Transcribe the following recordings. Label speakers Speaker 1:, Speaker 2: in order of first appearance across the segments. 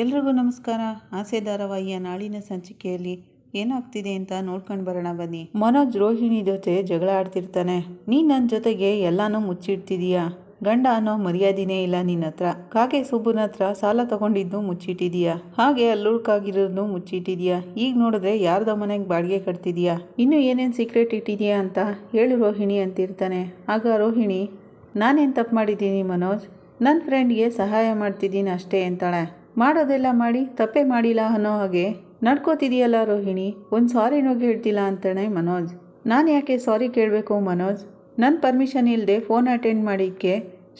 Speaker 1: ಎಲ್ರಿಗೂ ನಮಸ್ಕಾರ. ಆಸೆ ಧಾರಾವಾಹಿಯ ನಾಳಿನ ಸಂಚಿಕೆಯಲ್ಲಿ ಏನಾಗ್ತಿದೆ ಅಂತ ನೋಡ್ಕೊಂಡು ಬರೋಣ ಬನ್ನಿ. ಮನೋಜ್ ರೋಹಿಣಿ ಜೊತೆ ಜಗಳ ಆಡ್ತಿರ್ತಾನೆ. ನೀ ನನ್ನ ಜೊತೆಗೆ ಎಲ್ಲಾನು ಮುಚ್ಚಿಡ್ತಿದೀಯಾ? ಗಂಡ ಅನ್ನೋ ಮರ್ಯಾದಿನೇ ಇಲ್ಲ ನಿನ್ನ ಹತ್ರ. ಕಾಗೆ ಸುಬ್ಬನ ಹತ್ರ ಸಾಲ ತಗೊಂಡಿದ್ದು ಮುಚ್ಚಿಟ್ಟಿದೀಯಾ? ಹಾಗೆ ಅಲ್ಲುಳ್ಕಾಗಿರೋದನ್ನು ಮುಚ್ಚಿಟ್ಟಿದೀಯಾ? ಈಗ ನೋಡಿದ್ರೆ ಯಾರ್ದ ಮನೆಗೆ ಬಾಡಿಗೆ ಕಟ್ತಿದೀಯಾ? ಇನ್ನು ಏನೇನು ಸೀಕ್ರೆಟ್ ಇಟ್ಟಿದೀಯಾ ಅಂತ ಹೇಳು ರೋಹಿಣಿ ಅಂತಿರ್ತಾನೆ. ಆಗ ರೋಹಿಣಿ, ನಾನೇನು ತಪ್ಪು ಮಾಡಿದ್ದೀನಿ ಮನೋಜ್? ನನ್ನ ಫ್ರೆಂಡ್ಗೆ ಸಹಾಯ ಮಾಡ್ತಿದ್ದೀನಿ ಅಷ್ಟೇ ಅಂತಾಳೆ. ಮಾಡೋದೆಲ್ಲ ಮಾಡಿ, ತಪ್ಪೇ ಮಾಡಿಲ್ಲ ಅನ್ನೋ ಹಾಗೆ ನಡ್ಕೋತಿದೆಯಲ್ಲ ರೋಹಿಣಿ, ಒಂದು ಸಾರಿನೂ ಹೇಳ್ತಿಲ್ಲ ಅಂತಾನೆ ಮನೋಜ್. ನಾನು ಯಾಕೆ ಸಾರಿ ಕೇಳಬೇಕು ಮನೋಜ್? ನನ್ನ ಪರ್ಮಿಷನ್ ಇಲ್ಲದೆ ಫೋನ್ ಅಟೆಂಡ್ ಮಾಡಿಕ್ಕೆ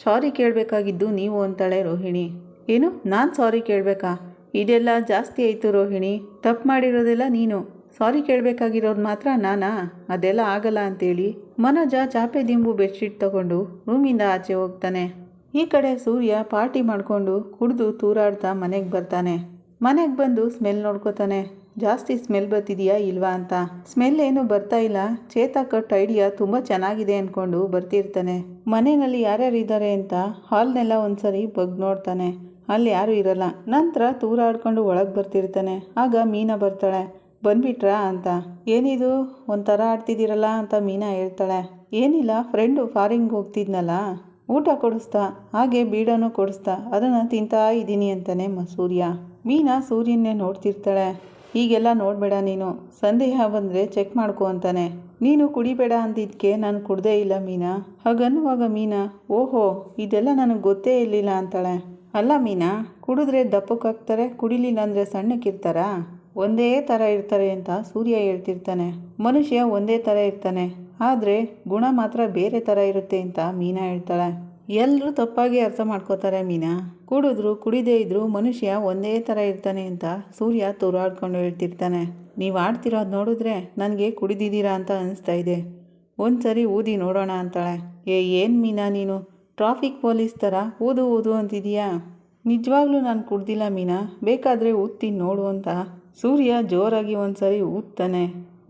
Speaker 1: ಸಾರಿ ಕೇಳಬೇಕಾಗಿದ್ದು ನೀವು ಅಂತಾಳೆ ರೋಹಿಣಿ. ಏನು? ನಾನು ಸಾರಿ ಕೇಳಬೇಕಾ? ಇದೆಲ್ಲ ಜಾಸ್ತಿ ಆಯಿತು ರೋಹಿಣಿ. ತಪ್ಪು ಮಾಡಿರೋದೆಲ್ಲ ನೀನು. ಸಾರಿ ಕೇಳಬೇಕಾಗಿರೋದು ಮಾತ್ರ ನಾನಾ? ಅದೆಲ್ಲ ಆಗಲ್ಲ ಅಂತೇಳಿ ಮನೋಜ ಚಾಪೆ ದಿಂಬು ಬೆಡ್ಶೀಟ್ ತಗೊಂಡು ರೂಮಿಂದ ಆಚೆ ಹೋಗ್ತಾನೆ. ಈ ಕಡೆ ಸೂರ್ಯ ಪಾರ್ಟಿ ಮಾಡಿಕೊಂಡು ಕುಡಿದು ತೂರಾಡ್ತಾ ಮನೆಗೆ ಬರ್ತಾನೆ. ಮನೆಗೆ ಬಂದು ಸ್ಮೆಲ್ ನೋಡ್ಕೋತಾನೆ. ಜಾಸ್ತಿ ಸ್ಮೆಲ್ ಬರ್ತಿದೆಯಾ ಇಲ್ವಾ ಅಂತ. ಸ್ಮೆಲ್ ಏನು ಬರ್ತಾ ಇಲ್ಲ. ಚೇತಾ ಕಟ್ ಐಡಿಯಾ ತುಂಬ ಚೆನ್ನಾಗಿದೆ ಅಂದ್ಕೊಂಡು ಬರ್ತಿರ್ತಾನೆ. ಮನೆಯಲ್ಲಿ ಯಾರ್ಯಾರು ಇದ್ದಾರೆ ಅಂತ ಹಾಲ್ನೆಲ್ಲ ಒಂದ್ಸರಿ ಬಗ್ ನೋಡ್ತಾನೆ. ಅಲ್ಲಿ ಯಾರೂ ಇರಲ್ಲ. ನಂತರ ತೂರಾಡ್ಕೊಂಡು ಒಳಗೆ ಬರ್ತಿರ್ತಾನೆ. ಆಗ ಮೀನಾ ಬರ್ತಾಳೆ. ಬಂದ್ಬಿಟ್ರಾ ಅಂತ. ಏನಿದು? ಒಂಥರ ಆಡ್ತಿದ್ದೀರಲ್ಲ ಅಂತ ಮೀನಾ ಹೇಳ್ತಾಳೆ. ಏನಿಲ್ಲ ಫ್ರೆಂಡು ಫಾರಿಂಗ್ ಹೋಗ್ತಿದ್ನಲ್ಲ. ಊಟ ಕೊಡಿಸ್ತಾ, ಹಾಗೆ ಬೀಡಾನು ಕೊಡಿಸ್ತಾ, ಅದನ್ನು ತಿಂತಾ ಇದ್ದೀನಿ ಅಂತಾನೆ ಸೂರ್ಯ. ಮೀನಾ ಸೂರ್ಯನ್ನೇ ನೋಡ್ತಿರ್ತಾಳೆ. ಹೀಗೆಲ್ಲ ನೋಡಬೇಡ ನೀನು. ಸಂದೇಹ ಬಂದರೆ ಚೆಕ್ ಮಾಡ್ಕೊ ಅಂತಾನೆ. ನೀನು ಕುಡಿಬೇಡ ಅಂದಿದ್ದಕ್ಕೆ ನಾನು ಕುಡ್ದೇ ಇಲ್ಲ ಮೀನಾ. ಹಾಗನ್ನುವಾಗ ಮೀನಾ, ಓಹೋ, ಇದೆಲ್ಲ ನನಗೆ ಗೊತ್ತೇ ಇರಲಿಲ್ಲ ಅಂತಾಳೆ. ಅಲ್ಲ ಮೀನಾ, ಕುಡಿದ್ರೆ ದಪ್ಪಕ್ಕಾಗ್ತಾರೆ, ಕುಡಿಲಿಲ್ಲ ಅಂದರೆ ಸಣ್ಣಕ್ಕಿರ್ತಾರಾ? ಒಂದೇ ಥರ ಇರ್ತಾರೆ ಅಂತ ಸೂರ್ಯ ಹೇಳ್ತಿರ್ತಾನೆ. ಮನುಷ್ಯ ಒಂದೇ ಥರ ಇರ್ತಾನೆ. ಆದರೆ ಗುಣ ಮಾತ್ರ ಬೇರೆ ಥರ ಇರುತ್ತೆ ಅಂತ ಮೀನಾ ಹೇಳ್ತಾಳೆ. ಎಲ್ಲರೂ ತಪ್ಪಾಗಿ ಅರ್ಥ ಮಾಡ್ಕೋತಾರೆ ಮೀನಾ. ಕುಡಿದ್ರು, ಕುಡಿದೇ ಇದ್ರು ಮನುಷ್ಯ ಒಂದೇ ಥರ ಇರ್ತಾನೆ ಅಂತ ಸೂರ್ಯ ತೂರಾಡ್ಕೊಂಡು ಹೇಳ್ತಿರ್ತಾನೆ. ನೀವು ಆಡ್ತಿರೋದು ನೋಡಿದ್ರೆ ನನಗೆ ಕುಡಿದಿದ್ದೀರಾ ಅಂತ ಅನಿಸ್ತಾ ಇದೆ. ಒಂದು ಸರಿ ಊದಿ ನೋಡೋಣ ಅಂತಾಳೆ. ಏ, ಏನು ಮೀನಾ ನೀನು? ಟ್ರಾಫಿಕ್ ಪೊಲೀಸ್ ಥರ ಊದು ಊದು ಅಂತಿದೀಯಾ? ನಿಜವಾಗ್ಲೂ ನಾನು ಕುಡ್ದಿಲ್ಲ ಮೀನಾ. ಬೇಕಾದರೆ ಊದ್ತೀನಿ ನೋಡು ಅಂತ ಸೂರ್ಯ ಜೋರಾಗಿ ಒಂದ್ಸರಿ ಊದ್ತಾನೆ.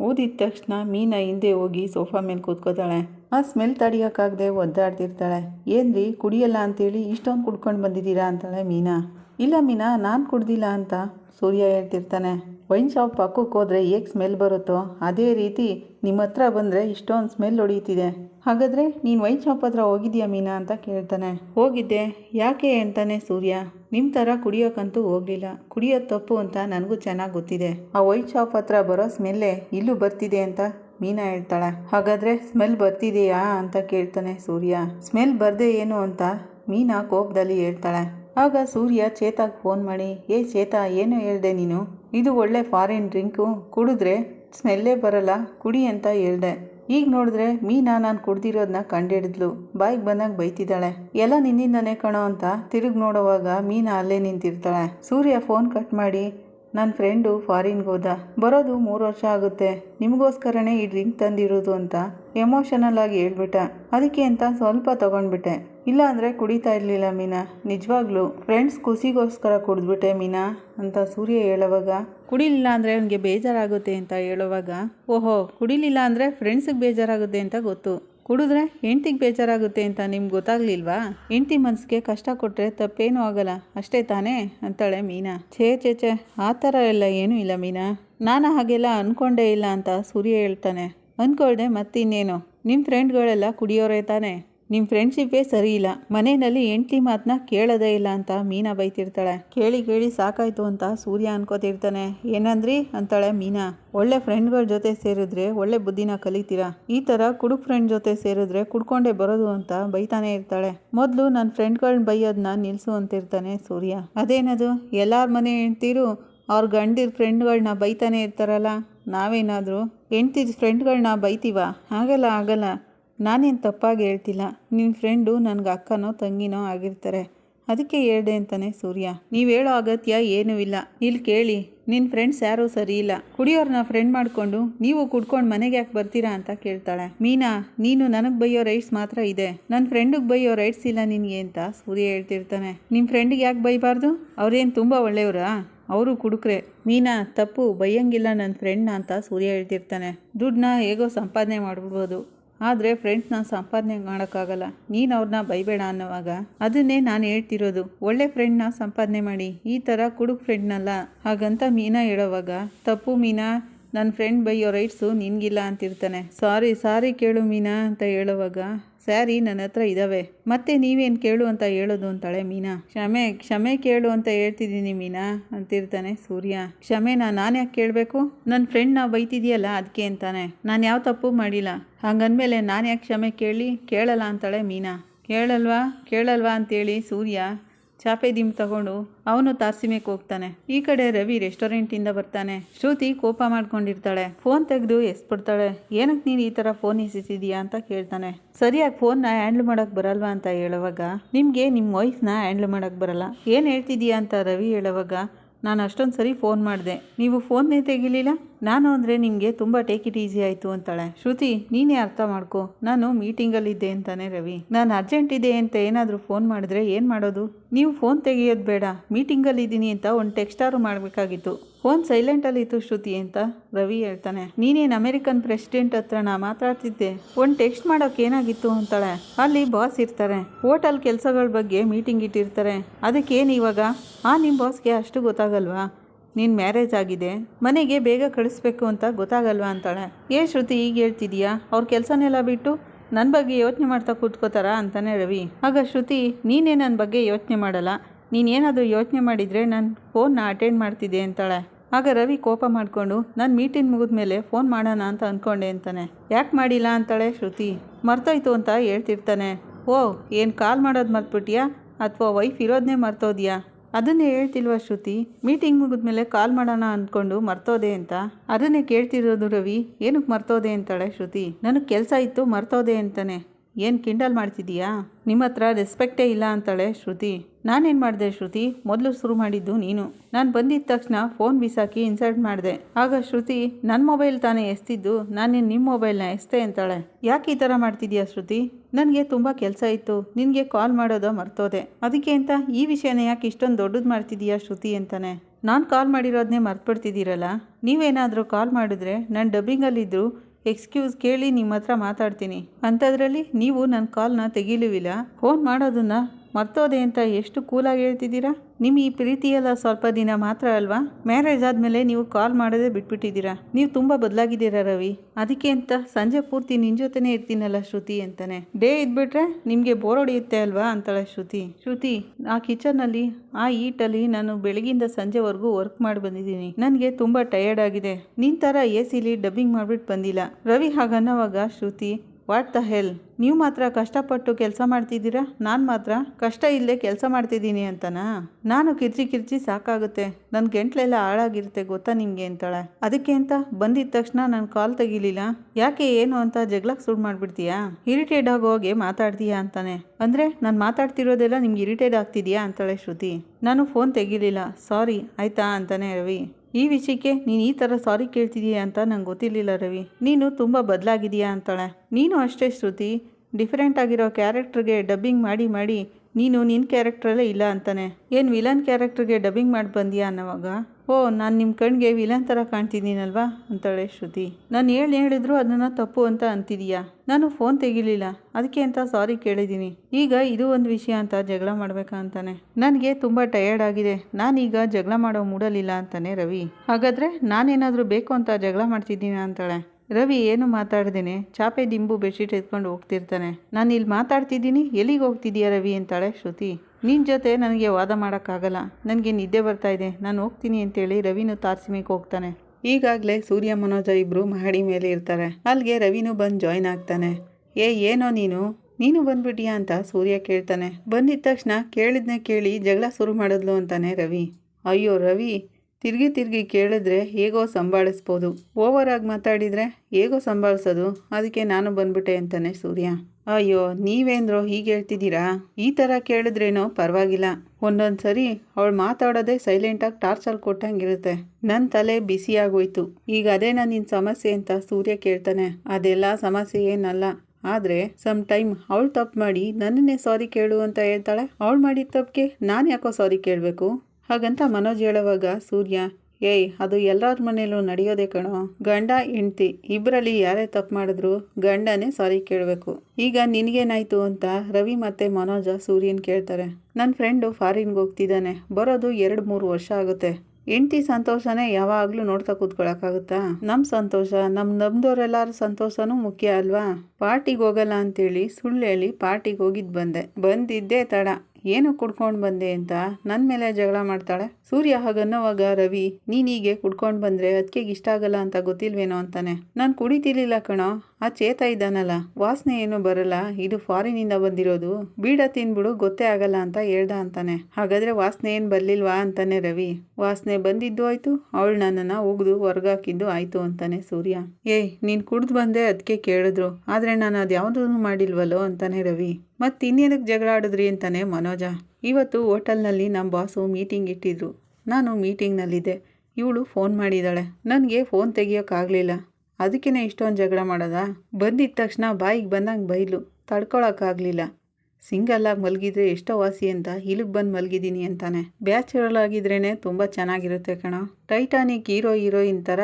Speaker 1: ಊದಿದ ತಕ್ಷಣ ಮೀನಾ ಹಿಂದೆ ಹೋಗಿ ಸೋಫಾ ಮೇಲೆ ಕೂತ್ಕೋತಾಳೆ. ಆ ಸ್ಮೆಲ್ ತಡಿಯೋಕ್ಕಾಗದೆ ಒದ್ದಾಡ್ತಿರ್ತಾಳೆ. ಏನ್ರಿ ಕುಡಿಯಲ್ಲ ಅಂತೇಳಿ ಇಷ್ಟೊಂದು ಕುಡ್ಕೊಂಡು ಬಂದಿದ್ದೀರಾ ಅಂತಾಳೆ ಮೀನಾ. ಇಲ್ಲ ಮೀನಾ, ನಾನು ಕುಡ್ದಿಲ್ಲ ಅಂತ ಸೂರ್ಯ ಹೇಳ್ತಿರ್ತಾನೆ. ವೈನ್ ಶಾಪ್ ಪಕ್ಕಕ್ಕೆ ಹೋದರೆ ಹೇಗೆ ಸ್ಮೆಲ್ ಬರುತ್ತೋ ಅದೇ ರೀತಿ ನಿಮ್ಮ ಹತ್ರ ಬಂದರೆ ಇಷ್ಟೊಂದು ಸ್ಮೆಲ್ ಹೊಡೀತಿದೆ. ಹಾಗಾದರೆ ನೀನು ವೈನ್ ಶಾಪ್ ಹತ್ರ ಹೋಗಿದ್ಯಾ ಮೀನಾ ಅಂತ ಕೇಳ್ತಾನೆ. ಹೋಗಿದ್ದೆ. ಯಾಕೆ ಅಂತಾನೆ ಸೂರ್ಯ. ನಿಮ್ಮ ಥರ ಕುಡಿಯೋಕ್ಕಂತೂ ಹೋಗಲಿಲ್ಲ. ಕುಡಿಯೋದು ತಪ್ಪು ಅಂತ ನನಗೂ ಚೆನ್ನಾಗಿ ಗೊತ್ತಿದೆ. ಆ ವೈಟ್ ಶಾಪ್ ಹತ್ರ ಬರೋ ಸ್ಮೆಲ್ಲೇ ಇಲ್ಲೂ ಬರ್ತಿದೆ ಅಂತ ಮೀನಾ ಹೇಳ್ತಾಳೆ. ಹಾಗಾದರೆ ಸ್ಮೆಲ್ ಬರ್ತಿದೆಯಾ ಅಂತ ಕೇಳ್ತಾನೆ ಸೂರ್ಯ. ಸ್ಮೆಲ್ ಬರದೆ ಏನು ಅಂತ ಮೀನಾ ಕೋಪದಲ್ಲಿ ಹೇಳ್ತಾಳೆ. ಆಗ ಸೂರ್ಯ ಚೇತಾಗೆ ಫೋನ್ ಮಾಡಿ, ಏ ಚೇತಾ, ಏನು ಹೇಳ್ದೆ ನೀನು? ಇದು ಒಳ್ಳೆ ಫಾರಿನ್ ಡ್ರಿಂಕು, ಕುಡಿದ್ರೆ ಸ್ಮೆಲ್ಲೇ ಬರಲ್ಲ, ಕುಡಿ ಅಂತ ಹೇಳ್ದೆ. ಈಗ ನೋಡಿದ್ರೆ ಮೀನಾ ನಾನು ಕುಡ್ದಿರೋದನ್ನ ಕಂಡಿಡಿದ್ಲು ಬಾಯಿಗೆ ಬಂದಾಗ ಬೈತಿದ್ದಾಳೆ. ಎಲ್ಲ ನಿನ್ನಿಂದನೇ ಕಣೋ ಅಂತ ತಿರುಗಿ ನೋಡೋವಾಗ ಮೀನಾ ಅಲ್ಲೇ ನಿಂತಿರ್ತಾಳೆ. ಸೂರ್ಯ ಫೋನ್ ಕಟ್ ಮಾಡಿ ನನ್ನ ಫ್ರೆಂಡು ಫಾರಿನ್ಗೆ ಹೋದ. ಬರೋದು ಮೂರು ವರ್ಷ ಆಗುತ್ತೆ. ನಿಮಗೋಸ್ಕರನೇ ಈ ಡ್ರಿಂಕ್ ತಂದಿರೋದು ಅಂತ ಎಮೋಷನಲ್ ಆಗಿ ಹೇಳ್ಬಿಟ್ಟ. ಅದಕ್ಕೆ ಅಂತ ಸ್ವಲ್ಪ ತಗೊಂಡ್ಬಿಟ್ಟೆ. ಇಲ್ಲ ಅಂದರೆ ಕುಡಿತಾ ಇರಲಿಲ್ಲ ಮೀನಾ. ನಿಜವಾಗ್ಲೂ ಫ್ರೆಂಡ್ಸ್ ಖುಷಿಗೋಸ್ಕರ ಕುಡಿದ್ಬಿಟ್ಟೆ ಮೀನಾ ಅಂತ ಸೂರ್ಯ ಹೇಳೋವಾಗ ಕುಡಿಲಿಲ್ಲ ಅಂದರೆ ಅವನಿಗೆ ಬೇಜಾರಾಗುತ್ತೆ ಅಂತ ಹೇಳುವಾಗ, ಓಹೋ, ಕುಡಿಲಿಲ್ಲ ಅಂದರೆ ಫ್ರೆಂಡ್ಸಿಗೆ ಬೇಜಾರಾಗುತ್ತೆ ಅಂತ ಗೊತ್ತು. ಕುಡಿದ್ರೆ ಹೆಂಡ್ತಿಗೆ ಬೇಜಾರಾಗುತ್ತೆ ಅಂತ ನಿಮ್ಗೆ ಗೊತ್ತಾಗ್ಲಿಲ್ವಾ? ಹೆಂಡ್ತಿ ಮನಸ್ಸಿಗೆ ಕಷ್ಟ ಕೊಟ್ಟರೆ ತಪ್ಪೇನೂ ಆಗಲ್ಲ. ಅಷ್ಟೇ ತಾನೇ? ಅಂತಾಳೆ ಮೀನಾ. ಛೇ ಛೇ ಛೇ, ಆ ಥರ ಎಲ್ಲ ಏನೂ ಇಲ್ಲ ಮೀನಾ. ನಾನು ಹಾಗೆಲ್ಲ ಅಂದ್ಕೊಂಡೇ ಇಲ್ಲ ಅಂತ ಸೂರ್ಯ ಹೇಳ್ತಾನೆ. ಅಂದ್ಕೊಳ್ದೆ ಮತ್ತಿನ್ನೇನು? ನಿಮ್ಮ ಫ್ರೆಂಡ್ಗಳೆಲ್ಲ ಕುಡಿಯೋರೇ ತಾನೇ? ನಿಮ್ಮ ಫ್ರೆಂಡ್ಶಿಪ್ಪೇ ಸರಿ ಇಲ್ಲ. ಮನೆಯಲ್ಲಿ ಹೆಂಡ್ತಿ ಮಾತನ್ನ ಕೇಳೋದೇ ಇಲ್ಲ ಅಂತ ಮೀನಾ ಬೈತಿರ್ತಾಳೆ. ಕೇಳಿ ಕೇಳಿ ಸಾಕಾಯ್ತು ಅಂತ ಸೂರ್ಯ ಅನ್ಕೋತಿರ್ತಾನೆ. ಏನಂದ್ರಿ? ಅಂತಾಳೆ ಮೀನಾ. ಒಳ್ಳೆ ಫ್ರೆಂಡ್ಗಳ ಜೊತೆ ಸೇರಿದ್ರೆ ಒಳ್ಳೆ ಬುದ್ಧಿನ ಕಲಿತೀರಾ? ಈ ಥರ ಕುಡುಕ್ ಫ್ರೆಂಡ್ ಜೊತೆ ಸೇರಿದ್ರೆ ಕುಡ್ಕೊಂಡೇ ಬರೋದು ಅಂತ ಬೈತಾನೆ ಇರ್ತಾಳೆ. ಮೊದಲು ನನ್ನ ಫ್ರೆಂಡ್ಗಳನ್ನ ಬೈಯೋದನ್ನ ನಿಲ್ಲಿಸು ಅಂತಿರ್ತಾನೆ ಸೂರ್ಯ. ಅದೇನದು? ಎಲ್ಲಾರ ಮನೆ ಹೆಂಡ್ತಿರು ಅವ್ರ ಗಂಡಿರ ಫ್ರೆಂಡ್ಗಳನ್ನ ಬೈತಾನೆ ಇರ್ತಾರಲ್ಲ. ನಾವೇನಾದರೂ ಹೆಂಡ್ತಿದ ಫ್ರೆಂಡ್ಗಳನ್ನ ಬೈತೀವ? ಹಾಗೆಲ್ಲ ಆಗಲ್ಲ ನಾನೇನು ತಪ್ಪಾಗಿ ಹೇಳ್ತಿಲ್ಲ. ನಿನ್ನ ಫ್ರೆಂಡು ನನಗೆ ಅಕ್ಕನೋ ತಂಗಿನೋ ಆಗಿರ್ತಾರೆ. ಅದಕ್ಕೆ ಹೇಳ್ದೆ ಅಂತಾನೆ ಸೂರ್ಯ. ನೀವು ಹೇಳೋ ಅಗತ್ಯ ಏನೂ ಇಲ್ಲ. ಇಲ್ಲಿ ಕೇಳಿ ನಿನ್ನ ಫ್ರೆಂಡ್ಸ್ ಯಾರೂ ಸರಿ ಇಲ್ಲ. ಕುಡಿಯೋರ್ನ ಫ್ರೆಂಡ್ ಮಾಡಿಕೊಂಡು ನೀವು ಕುಡ್ಕೊಂಡು ಮನೆಗೆ ಯಾಕೆ ಬರ್ತೀರಾ ಅಂತ ಕೇಳ್ತಾಳೆ. ಮೀನಾ, ನೀನು ನನಗೆ ಬೈಯೋ ರೈಟ್ಸ್ ಮಾತ್ರ ಇದೆ. ನನ್ನ ಫ್ರೆಂಡಿಗೆ ಬೈಯೋ ರೈಟ್ಸ್ ಇಲ್ಲ ನಿನಗೆ ಅಂತ ಸೂರ್ಯ ಹೇಳ್ತಿರ್ತಾನೆ. ನಿಮ್ಮ ಫ್ರೆಂಡಿಗೆ ಯಾಕೆ ಬೈಬಾರ್ದು? ಅವ್ರೇನು ತುಂಬ ಒಳ್ಳೆಯವರಾ? ಅವರು ಕುಡುಕ್ರೆ. ಮೀನಾ, ತಪ್ಪು, ಬೈಯಂಗಿಲ್ಲ ನನ್ನ ಫ್ರೆಂಡ್ನ ಅಂತ ಸೂರ್ಯ ಹೇಳ್ತಿರ್ತಾನೆ. ದುಡ್ಡನ್ನ ಹೇಗೋ ಸಂಪಾದನೆ ಮಾಡ್ಬಿಡ್ಬೋದು ಆದರೆ ಫ್ರೆಂಡ್ಸ್ನ ಸಂಪಾದನೆ ಮಾಡೋಕ್ಕಾಗಲ್ಲ. ನೀನು ಅವ್ರನ್ನ ಬೈಬೇಡ ಅನ್ನೋವಾಗ. ಅದನ್ನೇ ನಾನು ಹೇಳ್ತಿರೋದು. ಒಳ್ಳೆ ಫ್ರೆಂಡ್ನ ಸಂಪಾದನೆ ಮಾಡಿ. ಈ ಥರ ಕುಡುಕ್ ಫ್ರೆಂಡ್ನಲ್ಲ ಹಾಗಂತ ಮೀನಾ ಹೇಳೋವಾಗ, ತಪ್ಪು ಮೀನಾ ನನ್ನ ಫ್ರೆಂಡ್ ಬೈಯೋ ರೈಟ್ಸು ನಿನಗಿಲ್ಲ ಅಂತಿರ್ತಾನೆ. ಸಾರಿ ಸಾರಿ ಕೇಳು ಮೀನಾ ಅಂತ ಹೇಳುವಾಗ ಸ್ಯಾರಿ ನನ್ನ ಹತ್ರ ಇದ್ದಾವೆ ಮತ್ತೆ ನೀವೇನು ಕೇಳು ಅಂತ ಹೇಳೋದು ಅಂತಾಳೆ ಮೀನಾ. ಕ್ಷಮೆ ಕ್ಷಮೆ ಕೇಳು ಅಂತ ಹೇಳ್ತಿದ್ದೀನಿ ಮೀನಾ, ಅಂತಿರ್ತಾನೆ ಸೂರ್ಯ. ಕ್ಷಮೆನಾ ನಾನು ಯಾಕೆ ಕೇಳಬೇಕು? ನನ್ನ ಫ್ರೆಂಡ್ ನಾವು ಬೈತಿದೆಯಲ್ಲ ಅದಕ್ಕೆ ಅಂತಾನೆ. ನಾನು ಯಾವ ತಪ್ಪು ಮಾಡಿಲ್ಲ. ಹಂಗಂದಮೇಲೆ ನಾನು ಯಾಕೆ ಕ್ಷಮೆ ಕೇಳಿ, ಕೇಳಲ್ಲ ಅಂತಾಳೆ ಮೀನಾ. ಕೇಳಲ್ವಾ? ಕೇಳಲ್ವಾ ಅಂತೇಳಿ ಸೂರ್ಯ ಚಾಪೆ ದಿಮ್ ತಗೊಂಡು ಅವನು ತಾರಸಿಮೆಗೆ ಹೋಗ್ತಾನೆ. ಈ ಕಡೆ ರವಿ ರೆಸ್ಟೋರೆಂಟಿಂದ ಬರ್ತಾನೆ. ಶ್ರುತಿ ಕೋಪ ಮಾಡ್ಕೊಂಡಿರ್ತಾಳೆ. ಫೋನ್ ತೆಗೆದು ಎಸ್ಬಿಡ್ತಾಳೆ. ಏನಕ್ಕೆ ನೀನು ಈ ಥರ ಫೋನ್ ಎಸಿತಿದೀಯಾ? ಅಂತ ಕೇಳ್ತಾನೆ. ಸರಿಯಾಗಿ ಫೋನ್ನ ಹ್ಯಾಂಡ್ಲ್ ಮಾಡೋಕ್ಕೆ ಬರಲ್ವಾ? ಅಂತ ಹೇಳುವಾಗ, ನಿಮಗೆ ನಿಮ್ಮ ವೈಫ್ನ ಹ್ಯಾಂಡ್ಲ್ ಮಾಡೋಕ್ಕೆ ಬರಲ್ಲ. ಏನು ಹೇಳ್ತಿದೀಯಾ? ಅಂತ ರವಿ ಹೇಳುವಾಗ ನಾನು ಅಷ್ಟೊಂದು ಸರಿ ಫೋನ್ ಮಾಡಿದೆ. ನೀವು ಫೋನ್ನೇ ತೆಗಿಲಿಲ್ಲ? ನಾನು ಅಂದರೆ ನಿಮಗೆ ತುಂಬ ಟೇಕ್ ಇಟ್ ಈಸಿ ಆಯಿತು ಅಂತಾಳೆ. ಶ್ರುತಿ, ನೀನೇ ಅರ್ಥ ಮಾಡ್ಕೊ. ನಾನು ಮೀಟಿಂಗಲ್ಲಿದ್ದೆ ಅಂತಾನೆ ರವಿ. ನಾನು ಅರ್ಜೆಂಟ್ ಇದೆ ಅಂತ ಏನಾದರೂ ಫೋನ್ ಮಾಡಿದ್ರೆ ಏನು ಮಾಡೋದು? ನೀವು ಫೋನ್ ತೆಗಿಯೋದು ಬೇಡ. ಮೀಟಿಂಗಲ್ಲಿದ್ದೀನಿ ಅಂತ ಒಂದು ಟೆಕ್ಸ್ಟಾರು ಮಾಡಬೇಕಾಗಿತ್ತು. ಫೋನ್ ಸೈಲೆಂಟಲ್ಲಿತ್ತು ಶ್ರುತಿ ಅಂತ ರವಿ ಹೇಳ್ತಾನೆ. ನೀನೇನು ಅಮೆರಿಕನ್ ಪ್ರೆಸಿಡೆಂಟ್ ಹತ್ರ ನಾ ಮಾತಾಡ್ತಿದ್ದೆ. ಒಂದು ಟೆಕ್ಸ್ಟ್ ಮಾಡೋಕೆ ಏನಾಗಿತ್ತು ಅಂತಾಳೆ. ಅಲ್ಲಿ ಬಾಸ್ ಇರ್ತಾರೆ. ಹೋಟೆಲ್ ಕೆಲಸಗಳ ಬಗ್ಗೆ ಮೀಟಿಂಗ್ ಇಟ್ಟಿರ್ತಾರೆ. ಅದಕ್ಕೇನು ಇವಾಗ? ಆ ನಿಮ್ಮ ಬಾಸ್ಗೆ ಅಷ್ಟು ಗೊತ್ತಾಗಲ್ವಾ? ನಿನ್ನ ಮ್ಯಾರೇಜ್ ಆಗಿದೆ. ಮನೆಗೆ ಬೇಗ ಕಳಿಸ್ಬೇಕು ಅಂತ ಗೊತ್ತಾಗಲ್ವಾ ಅಂತಾಳೆ. ಏ ಶ್ರುತಿ, ಈಗ ಹೇಳ್ತಿದೀಯಾ? ಅವ್ರ ಕೆಲಸನೆಲ್ಲ ಬಿಟ್ಟು ನನ್ನ ಬಗ್ಗೆ ಯೋಚನೆ ಮಾಡ್ತಾ ಕೂತ್ಕೋತಾರಾ ಅಂತಾನೆ ರವಿ. ಆಗ ಶ್ರುತಿ, ನೀನೇ ನನ್ನ ಬಗ್ಗೆ ಯೋಚನೆ ಮಾಡಲ್ಲ. ನೀನೇನಾದರೂ ಯೋಚನೆ ಮಾಡಿದರೆ ನಾನು ಫೋನ್ನ ಅಟೆಂಡ್ ಮಾಡ್ತಿದ್ದೆ ಅಂತಾಳೆ. ಆಗ ರವಿ ಕೋಪ ಮಾಡಿಕೊಂಡು, ನಾನು ಮೀಟಿಂಗ್ ಮುಗಿದ ಮೇಲೆ ಫೋನ್ ಮಾಡೋಣ ಅಂತ ಅಂದ್ಕೊಂಡೆ ಅಂತಾನೆ. ಯಾಕೆ ಮಾಡಿಲ್ಲ ಅಂತಾಳೆ ಶ್ರುತಿ. ಮರ್ತೋಯ್ತು ಅಂತ ಹೇಳ್ತಿರ್ತಾನೆ. ಓ, ಏನು ಕಾಲ್ ಮಾಡೋದು ಮರ್ತ್ಬಿಟ್ಟಿಯಾ ಅಥವಾ ವೈಫ್ ಇರೋದನ್ನೇ ಮರ್ತೋದ್ಯಾ? ಅದನ್ನೇ ಹೇಳ್ತಿಲ್ವಾ ಶ್ರುತಿ? ಮೀಟಿಂಗ್ ಮುಗಿದ ಮೇಲೆ ಕಾಲ್ ಮಾಡೋಣ ಅಂದ್ಕೊಂಡು ಮರ್ತೋದೆ ಅಂತ. ಅದನ್ನೇ ಕೇಳ್ತಿರೋದು ರವಿ. ಏನಕ್ಕೆ ಮರ್ತೋದೆ ಅಂತಾಳೆ ಶ್ರುತಿ. ನನಗೆ ಕೆಲಸ ಇತ್ತು ಮರ್ತೋದೆ ಅಂತಾನೆ. ಏನು ಕಿಂಡಲ್ ಮಾಡ್ತಿದ್ದೀಯಾ? ನಿಮ್ಮ ಹತ್ರ ರೆಸ್ಪೆಕ್ಟೇ ಇಲ್ಲ ಅಂತಾಳೆ ಶ್ರುತಿ. ನಾನೇನು ಮಾಡಿದೆ ಶ್ರುತಿ? ಮೊದಲು ಶುರು ಮಾಡಿದ್ದು ನೀನು. ನಾನು ಬಂದಿದ್ದ ತಕ್ಷಣ ಫೋನ್ ಬಿಸಾಕಿ ಇನ್ಸಲ್ಟ್ ಮಾಡಿದೆ. ಆಗ ಶ್ರುತಿ ನನ್ನ ಮೊಬೈಲ್ ತಾನೇ ಎಸ್ತಿದ್ದು? ನಾನೇನು ನಿಮ್ಮ ಮೊಬೈಲ್ನ ಎಸ್ತೆ? ಅಂತಾಳೆ. ಯಾಕೆ ಈ ಥರ ಮಾಡ್ತಿದ್ಯಾ ಶ್ರುತಿ? ನನಗೆ ತುಂಬ ಕೆಲಸ ಇತ್ತು. ನಿನಗೆ ಕಾಲ್ ಮಾಡೋದು ಮರ್ತೋದೆ. ಅದಕ್ಕೆ ಅಂತ ಈ ವಿಷಯನ ಯಾಕೆ ಇಷ್ಟೊಂದು ದೊಡ್ಡದು ಮಾಡ್ತಿದ್ದೀಯಾ ಶ್ರುತಿ? ಅಂತಾನೆ. ನಾನು ಕಾಲ್ ಮಾಡಿರೋದನ್ನೇ ಮರ್ತ್ಬಿಡ್ತಿದ್ದೀರಲ್ಲ? ನೀವೇನಾದರೂ ಕಾಲ್ ಮಾಡಿದ್ರೆ ನಾನು ಡಬ್ಬಿಂಗಲ್ಲಿದ್ದರು ಎಕ್ಸ್ಕ್ಯೂಸ್ ಕೇಳಿ ನಿಮ್ಮ ಹತ್ರ ಮಾತಾಡ್ತೀನಿ. ಅಂಥದ್ರಲ್ಲಿ ನೀವು ನನ್ನ ಕಾಲ್ನ ತೆಗೀಲಿವಿಲ್ಲ ಫೋನ್ ಮಾಡೋದನ್ನ ಮರ್ತೋದೆ ಅಂತ ಎಷ್ಟು ಕೂಲಾಗಿ ಹೇಳ್ತಿದ್ದೀರಾ? ನಿಮ್ಮ ಈ ಪ್ರೀತಿಯೆಲ್ಲ ಸ್ವಲ್ಪ ದಿನ ಮಾತ್ರ ಅಲ್ವಾ? ಮ್ಯಾರೇಜ್ ಆದಮೇಲೆ ನೀವು ಕಾಲ್ ಮಾಡೋದೇ ಬಿಟ್ಬಿಟ್ಟಿದ್ದೀರಾ? ನೀವು ತುಂಬ ಬದಲಾಗಿದ್ದೀರಾ ರವಿ? ಅದಕ್ಕೆ ಅಂತ ಸಂಜೆ ಪೂರ್ತಿ ನಿನ್ನ ಜೊತೆನೇ ಇರ್ತೀನಲ್ಲ ಶ್ರುತಿ ಅಂತಾನೆ. ಡೇ ಇದ್ಬಿಟ್ರೆ ನಿಮಗೆ ಬೋರ್ ಹೊಡೆಯುತ್ತೆ ಅಲ್ವಾ ಅಂತಾಳೆ ಶ್ರುತಿ. ಶ್ರುತಿ, ಆ ಕಿಚನಲ್ಲಿ ಆ ಈಟಲ್ಲಿ ನಾನು ಬೆಳಗಿಂದ ಸಂಜೆವರೆಗೂ ವರ್ಕ್ ಮಾಡಿ ಬಂದಿದ್ದೀನಿ. ನನಗೆ ತುಂಬ ಟಯರ್ಡ್ ಆಗಿದೆ. ನಿನ್ನ ಥರ ಎ ಸಿಲಿ ಡಬ್ಬಿಂಗ್ ಮಾಡಿಬಿಟ್ಟು ಬಂದಿಲ್ಲ. ರವಿ ಹಾಗನ್ನವಾಗ ಶ್ರುತಿ ವಾಟ್ ದ ಹೆಲ್ ನೀವು ಮಾತ್ರ ಕಷ್ಟಪಟ್ಟು ಕೆಲಸ ಮಾಡ್ತಿದ್ದೀರಾ? ನಾನು ಮಾತ್ರ ಕಷ್ಟ ಇಲ್ಲದೆ ಕೆಲಸ ಮಾಡ್ತಿದ್ದೀನಿ ಅಂತನಾ? ನಾನು ಕಿರ್ಚಿ ಕಿರ್ಚಿ ಸಾಕಾಗುತ್ತೆ. ನನ್ನ ಗಂಟ್ಲೆಲ್ಲ ಹಾಳಾಗಿರುತ್ತೆ ಗೊತ್ತಾ ನಿಮಗೆ ಅಂತಾಳೆ. ಅದಕ್ಕೆ ಅಂತ ಬಂದಿದ ತಕ್ಷಣ ನಾನು ಕಾಲ್ ತೆಗಿಲಿಲ್ಲ. ಯಾಕೆ ಏನು ಅಂತ ಜಗಳಕ್ಕೆ ಸುಡ್ ಮಾಡಿಬಿಡ್ತೀಯಾ? ಇರಿಟೇಟ್ ಆಗೋಗೆ ಮಾತಾಡ್ತೀಯಾ ಅಂತಾನೆ. ಅಂದರೆ ನಾನು ಮಾತಾಡ್ತಿರೋದೆಲ್ಲ ನಿಮ್ಗೆ ಇರಿಟೇಟ್ ಆಗ್ತಿದೆಯಾ ಅಂತಾಳೆ ಶ್ರುತಿ. ನಾನು ಫೋನ್ ತೆಗಿಲಿಲ್ಲ. ಸಾರಿ ಆಯಿತಾ ಅಂತಾನೆ ರವಿ. ಈ ವಿಷಯಕ್ಕೆ ನೀನು ಈ ಥರ ಸಾರಿ ಕೇಳ್ತಿದೀಯ ಅಂತ ನಂಗೆ ಗೊತ್ತಿರಲಿಲ್ಲ ರವಿ. ನೀನು ತುಂಬ ಬದಲಾಗಿದೆಯಾ ಅಂತಾಳೆ. ನೀನು ಅಷ್ಟೇ ಶ್ರುತಿ. ಡಿಫ್ರೆಂಟ್ ಆಗಿರೋ ಕ್ಯಾರೆಕ್ಟ್ರಿಗೆ ಡಬ್ಬಿಂಗ್ ಮಾಡಿ ಮಾಡಿ ನೀನು ನಿನ್ನ ಕ್ಯಾರೆಕ್ಟ್ರಲ್ಲೇ ಇಲ್ಲ ಅಂತಾನೆ. ಏನು ವಿಲನ್ ಕ್ಯಾರೆಕ್ಟ್ರಿಗೆ ಡಬ್ಬಿಂಗ್ ಮಾಡಿ ಬಂದಿಯಾ ಅನ್ನೋವಾಗ? ಓ, ನಾನು ನಿಮ್ಮ ಕಣ್ಣಿಗೆ ವಿಲನ್ ಥರ ಕಾಣ್ತಿದ್ದೀನಲ್ವಾ? ಅಂತಾಳೆ ಶ್ರುತಿ. ನಾನು ಹೇಳಿ ಹೇಳಿದ್ರು ಅದನ್ನು ತಪ್ಪು ಅಂತ ಅಂತಿದೀಯಾ? ನಾನು ಫೋನ್ ತೆಗಿಲಿಲ್ಲ. ಅದಕ್ಕೆ ಅಂತ ಸಾರಿ ಕೇಳಿದ್ದೀನಿ ಈಗ ಇದು ಒಂದು ವಿಷಯ ಅಂತ ಜಗಳ ಮಾಡಬೇಕಾ ಅಂತಾನೆ. ನನಗೆ ತುಂಬ ಟಯರ್ಡ್ ಆಗಿದೆ. ನಾನೀಗ ಜಗಳ ಮಾಡೋ ಮೂಡಲಿಲ್ಲ ಅಂತಾನೆ ರವಿ. ಹಾಗಾದರೆ ನಾನೇನಾದರೂ ಬೇಕು ಅಂತ ಜಗಳ ಮಾಡ್ತಿದ್ದೀನಿ ಅಂತಾಳೆ. ರವಿ, ಏನು ಮಾತಾಡ್ದೇನೆ? ಚಾಪೆ ದಿಂಬು ಬೆಡ್ಶೀಟ್ ಎತ್ಕೊಂಡು ಹೋಗ್ತಿರ್ತಾನೆ. ನಾನು ಇಲ್ಲಿ ಮಾತಾಡ್ತಿದ್ದೀನಿ. ಎಲ್ಲಿಗೆ ಹೋಗ್ತಿದ್ದೀಯಾ ರವಿ ಅಂತಾಳೆ ಶ್ರುತಿ. ನಿನ್ನ ಜೊತೆ ನನಗೆ ವಾದ ಮಾಡೋಕ್ಕಾಗಲ್ಲ. ನನಗೆ ನಿದ್ದೆ ಬರ್ತಾ ಇದೆ. ನಾನು ಹೋಗ್ತೀನಿ ಅಂತೇಳಿ ರವಿನೂ ತಾರಸಿಮೆಗೆ ಹೋಗ್ತಾನೆ. ಈಗಾಗಲೇ ಸೂರ್ಯ, ಮನೋಜ ಇಬ್ಬರು ಮಹಡಿ ಮೇಲೆ ಇರ್ತಾರೆ. ಅಲ್ಲಿಗೆ ರವಿನೂ ಬಂದು ಜಾಯ್ನ್ ಆಗ್ತಾನೆ. ಏ, ಏನೋ ನೀನು? ನೀನು ಬಂದ್ಬಿಟ್ಟಿಯಾ ಅಂತ ಸೂರ್ಯ ಕೇಳ್ತಾನೆ. ಬಂದಿದ್ದ ತಕ್ಷಣ ಕೇಳಿದ್ನೆ ಕೇಳಿ ಜಗಳ ಶುರು ಮಾಡಿದ್ಲು ಅಂತಾನೆ ರವಿ. ಅಯ್ಯೋ ರವಿ ತಿರುಗಿ ತಿರುಗಿ ಕೇಳಿದ್ರೆ ಹೇಗೋ ಸಂಭಾಳಿಸ್ಬೋದು. ಓವರಾಗಿ ಮಾತಾಡಿದರೆ ಹೇಗೋ ಸಂಭಾಳಿಸೋದು? ಅದಕ್ಕೆ ನಾನು ಬಂದ್ಬಿಟ್ಟೆ ಅಂತಾನೆ ಸೂರ್ಯ. ಅಯ್ಯೋ, ನೀವೇಂದ್ರೋ ಹೀಗೆ ಹೇಳ್ತಿದ್ದೀರಾ? ಈ ಥರ ಕೇಳಿದ್ರೇನೋ ಪರವಾಗಿಲ್ಲ. ಒಂದೊಂದು ಸರಿ ಅವಳು ಮಾತಾಡೋದೇ ಸೈಲೆಂಟಾಗಿ ಟಾರ್ಚರ್ ಕೊಟ್ಟಂಗಿರುತ್ತೆ. ನನ್ನ ತಲೆ ಬಿಸಿಯಾಗೋಯ್ತು ಈಗ ಅದೇನಾ ನಿನ್ನ ಸಮಸ್ಯೆ ಅಂತ ಸೂರ್ಯ ಕೇಳ್ತಾನೆ. ಅದೆಲ್ಲ ಸಮಸ್ಯೆ ಏನಲ್ಲ. ಆದರೆ ಸಮ್ ಟೈಮ್ ಅವಳು ತಪ್ಪು ಮಾಡಿ ನನ್ನನ್ನೇ ಸಾರಿ ಕೇಳು ಅಂತ ಹೇಳ್ತಾಳೆ. ಅವಳು ಮಾಡಿದ ತಪ್ಪಿಗೆ ನಾನು ಯಾಕೋ ಸಾರಿ ಕೇಳಬೇಕು? ಹಾಗಂತ ಮನೋಜ್ ಹೇಳುವಾಗ, ಸೂರ್ಯ, ಏಯ್, ಅದು ಎಲ್ಲರ ಮನೆಯಲ್ಲೂ ನಡೆಯೋದೇ ಕಣೋ. ಗಂಡ, ಹೆಂಡ್ತಿ ಇಬ್ಬರಲ್ಲಿ ಯಾರೇ ತಪ್ಪು ಮಾಡಿದ್ರು ಗಂಡನೇ ಸಾರಿ ಕೇಳಬೇಕು. ಈಗ ನಿನಗೇನಾಯ್ತು ಅಂತ ರವಿ ಮತ್ತೆ ಮನೋಜ ಸೂರ್ಯನ್ ಕೇಳ್ತಾರೆ. ನನ್ನ ಫ್ರೆಂಡು ಫಾರಿನ್ಗೆ ಹೋಗ್ತಿದ್ದಾನೆ. ಬರೋದು ಎರಡು ಮೂರು ವರ್ಷ ಆಗುತ್ತೆ. ಹೆಂಡ್ತಿ ಸಂತೋಷನೇ ಯಾವಾಗಲೂ ನೋಡ್ತಾ ಕೂತ್ಕೊಳ್ಳೋಕ್ಕಾಗುತ್ತಾ ನಮ್ಮ ಸಂತೋಷ ನಮ್ಮ ನಮ್ದವ್ರೆಲ್ಲರ ಸಂತೋಷನೂ ಮುಖ್ಯ ಅಲ್ವಾ? ಪಾರ್ಟಿಗೆ ಹೋಗಲ್ಲ ಅಂತೇಳಿ ಸುಳ್ಳು ಹೇಳಿ ಪಾರ್ಟಿಗೆ ಹೋಗಿದ್ದು ಬಂದೆ. ಬಂದಿದ್ದೇ ತಡ. ಏನು ಕುಡ್ಕೊಂಡು ಬಂದೆ ಅಂತ ನನ್ನ ಮೇಲೆ ಜಗಳ ಮಾಡ್ತಾಳೆ? ಸೂರ್ಯ ಹಾಗನ್ನೋವಾಗ ರವಿ, ನೀನೀಗೆ ಕುಡ್ಕೊಂಡು ಬಂದ್ರೆ ಅದಕ್ಕೆ ಇಷ್ಟ ಆಗಲ್ಲ ಅಂತ ಗೊತ್ತಿಲ್ವೇನೋ ಅಂತಾನೆ. ನಾನು ಕುಡಿತಿರ್ಲಿಲ್ಲ ಕಣೋ. ಆ ಚೇತ ಇದ್ದಾನಲ್ಲ, ವಾಸನೆ ಏನು ಬರಲ್ಲ, ಇದು ಫಾರಿನಿಂದ ಬಂದಿರೋದು. ಬೀಡ ತಿನ್ಬಿಡು, ಗೊತ್ತೇ ಆಗಲ್ಲ ಅಂತ ಹೇಳ್ದ ಅಂತಾನೆ. ಹಾಗಾದ್ರೆ ವಾಸನೆ ಏನು ಬರಲಿಲ್ವಾ ಅಂತಾನೆ ರವಿ. ವಾಸನೆ ಬಂದಿದ್ದು ಆಯ್ತು, ಅವಳು ನನ್ನನ್ನು ಉಗ್ದು ಹೊರಗಾಕಿದ್ದು ಆಯ್ತು ಅಂತಾನೆ ಸೂರ್ಯ. ಏಯ್, ನೀನು ಕುಡ್ದು ಬಂದೆ ಅದಕ್ಕೆ ಕೇಳಿದ್ರು. ಆದರೆ ನಾನು ಅದು ಯಾವುದೂ ಮಾಡಿಲ್ವಲ್ಲೋ ಅಂತಾನೆ ರವಿ. ಮತ್ತು ಇನ್ನೇನಕ್ಕೆ ಜಗಳ ಆಡಿದ್ರಿ ಅಂತಾನೆ ಮನೋಜ. ಇವತ್ತು ಹೋಟೆಲ್ನಲ್ಲಿ ನಮ್ಮ ಬಾಸು ಮೀಟಿಂಗ್ ಇಟ್ಟಿದ್ರು. ನಾನು ಮೀಟಿಂಗ್ನಲ್ಲಿದ್ದೆ ಇವಳು ಫೋನ್ ಮಾಡಿದ್ದಾಳೆ. ನನಗೆ ಫೋನ್ ತೆಗಿಯೋಕ್ಕಾಗಲಿಲ್ಲ ಅದಕ್ಕೇ ಇಷ್ಟೊಂದು ಜಗಳ ಮಾಡೋದಾ? ಬಂದಿದ್ದ ತಕ್ಷಣ ಬಾಯಿಗೆ ಬಂದಂಗೆ ಬೈಲು. ತಡ್ಕೊಳಕ್ಕಾಗಲಿಲ್ಲ. ಸಿಂಗಲ್ಲಾಗಿ ಮಲಗಿದ್ರೆ ಎಷ್ಟೋ ವಾಸಿ ಅಂತ ಇಲ್ಲಿಗೆ ಬಂದು ಮಲಗಿದ್ದೀನಿ ಅಂತಾನೆ. ಬ್ಯಾಚುರಲ್ ಆಗಿದ್ರೇ ತುಂಬ ಚೆನ್ನಾಗಿರುತ್ತೆ ಕಣ. ಟೈಟಾನಿಕ್ ಹೀರೋ ಹೀರೋಯಿನ್ ಥರ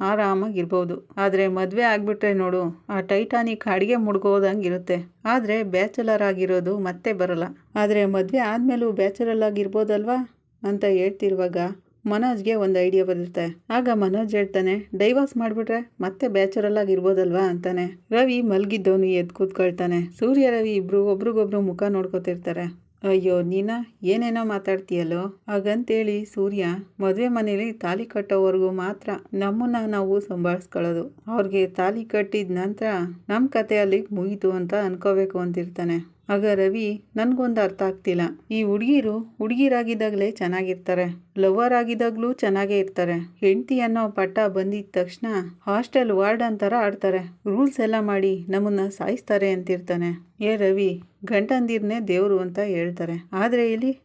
Speaker 1: ಆರಾಮಾಗಿರ್ಬೋದು ಆದರೆ ಮದುವೆ ಆಗಿಬಿಟ್ರೆ ನೋಡು, ಆ ಟೈಟಾನಿಕ್ ಅಡುಗೆ ಮುಡ್ಗೋದಂಗಿರುತ್ತೆ ಆದರೆ ಬ್ಯಾಚುಲರ್ ಆಗಿರೋದು ಮತ್ತೆ ಬರಲ್ಲ. ಆದರೆ ಮದುವೆ ಆದಮೇಲೂ ಬ್ಯಾಚುರಲ್ ಆಗಿರ್ಬೋದಲ್ವಾ? ಅಂತ ಹೇಳ್ತಿರುವಾಗ ಮನೋಜ್ಗೆ ಒಂದು ಐಡಿಯಾ ಬಂದಿರುತ್ತೆ ಆಗ ಮನೋಜ್ ಹೇಳ್ತಾನೆ ಡೈವರ್ಸ್ ಮಾಡಿಬಿಟ್ರೆ ಮತ್ತೆ ಬ್ಯಾಚುರಲ್ ಆಗಿರ್ಬೋದಲ್ವಾ ಅಂತಾನೆ. ರವಿ ಮಲಗಿದ್ದವನು ಎದ್ದು ಕೂತ್ಕೊಳ್ತಾನೆ. ಸೂರ್ಯ, ರವಿ ಇಬ್ರು ಒಬ್ರಿಗೊಬ್ರು ಮುಖ ನೋಡ್ಕೋತಿರ್ತಾರೆ. ಅಯ್ಯೋ, ನೀನ, ಏನೇನೋ ಮಾತಾಡ್ತೀಯಲ್ಲೋ? ಹಾಗಂತೇಳಿ ಸೂರ್ಯ ಮದುವೆ ಮನೇಲಿ ತಾಲಿ ಕಟ್ಟೋವರೆಗೂ ಮಾತ್ರ ನಮ್ಮನ್ನ ನಾವು ಸಂಭಾಳಿಸ್ಕೊಳ್ಳೋದು. ಅವ್ರಿಗೆ ತಾಲಿ ಕಟ್ಟಿದ ನಂತರ ನಮ್ಮ ಕತೆ ಅಲ್ಲಿಗೆ ಮುಗೀತು ಅಂತ ಅನ್ಕೋಬೇಕು ಅಂತಿರ್ತಾನೆ. ಆಗ ರವಿ, ನನಗೊಂದು ಅರ್ಥ ಆಗ್ತಿಲ್ಲ. ಈ ಹುಡುಗಿರು ಹುಡುಗಿರಾಗಿದ್ದಾಗಲೇ ಚೆನ್ನಾಗಿರ್ತಾರೆ. ಲವರ್ ಆಗಿದ್ದಾಗಲೂ ಚೆನ್ನಾಗೇ ಇರ್ತಾರೆ. ಹೆಂಡತಿ ಅನ್ನೋ ಪಟ್ಟ ಬಂದಿದ್ದ ತಕ್ಷಣ ಹಾಸ್ಟೆಲ್ ವಾರ್ಡ್ ಥರ ಆಡ್ತಾರೆ. ರೂಲ್ಸ್ ಎಲ್ಲ ಮಾಡಿ ನಮ್ಮನ್ನ ಸಾಯಿಸ್ತಾರೆ ಅಂತಿರ್ತಾನೆ. ಏ ರವಿ, ಗಂಡಂದಿರ್ನೇ ದೇವರು ಅಂತ ಹೇಳ್ತಾರೆ. ಆದರೆ ಇಲ್ಲಿ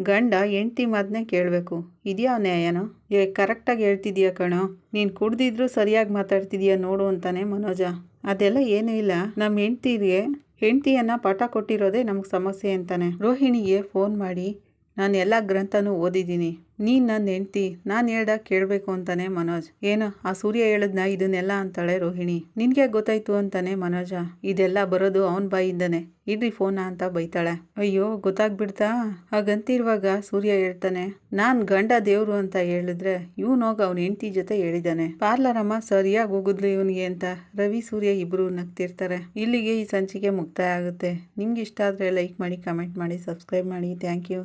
Speaker 1: ಗಂಡ ಹೆಂಡ್ತಿ ಮಾತನ್ನೇ ಕೇಳಬೇಕು. ಇದೆಯಾ ನ್ಯಾಯನೋ? ಏ, ಕರೆಕ್ಟಾಗಿ ಹೇಳ್ತಿದ್ಯಾ ಕಣೋ. ನೀನು ಕುಡ್ದಿದ್ರು ಸರಿಯಾಗಿ ಮಾತಾಡ್ತಿದ್ಯಾ ನೋಡು ಅಂತಾನೆ ಮನೋಜ. ಅದೆಲ್ಲ ಏನೂ ಇಲ್ಲ. ನಮ್ಮ ಹೆಂಡ್ತಿಗೆ ಹೆಂಡ್ತಿಯನ್ನು ಪಾಠ ಕೊಟ್ಟಿರೋದೇ ನಮಗೆ ಸಮಸ್ಯೆ ಅಂತಾನೆ. ರೋಹಿಣಿಗೆ ಫೋನ್ ಮಾಡಿ ನಾನು ಎಲ್ಲ ಗ್ರಂಥನೂ ಓದಿದ್ದೀನಿ. ನೀನು ನನ್ನ ಹೆಂಡ್ತಿ, ನಾನು ಹೇಳ್ದಾಗ ಕೇಳಬೇಕು ಅಂತಾನೆ ಮನೋಜ್. ಏನು, ಆ ಸೂರ್ಯ ಹೇಳದ್ನ ಇದನ್ನೆಲ್ಲ ಅಂತಾಳೆ ರೋಹಿಣಿ. ನಿನಗೆ ಗೊತ್ತಾಯ್ತು ಅಂತಾನೆ ಮನೋಜ. ಇದೆಲ್ಲ ಬರೋದು ಅವನ ಬಾಯಿಂದನೇ. ಇಡ್ರಿ ಫೋನ ಅಂತ ಬೈತಾಳೆ. ಅಯ್ಯೋ, ಗೊತ್ತಾಗ್ಬಿಡ್ತಾ? ಹಾಗಂತಿರುವಾಗ ಸೂರ್ಯ ಹೇಳ್ತಾನೆ, ನಾನು ಗಂಡ ದೇವ್ರು ಅಂತ ಹೇಳಿದ್ರೆ ಇವನೋಗ ಅವ್ನ ಹೆಂಡ್ತಿ ಜೊತೆ ಹೇಳಿದ್ದಾನೆ ಪಾರ್ಲರಮ್ಮ ಸರಿಯಾಗಿ ಹೋಗುದ್ಲು ಇವನಿಗೆ ಅಂತ ರವಿ, ಸೂರ್ಯ ಇಬ್ರು ನಗ್ತಿರ್ತಾರೆ. ಇಲ್ಲಿಗೆ ಈ ಸಂಚಿಕೆ ಮುಕ್ತಾಯ ಆಗುತ್ತೆ. ನಿಮ್ಗೆ ಇಷ್ಟ ಆದರೆ ಲೈಕ್ ಮಾಡಿ, ಕಮೆಂಟ್ ಮಾಡಿ, ಸಬ್ಸ್ಕ್ರೈಬ್ ಮಾಡಿ. Thank you.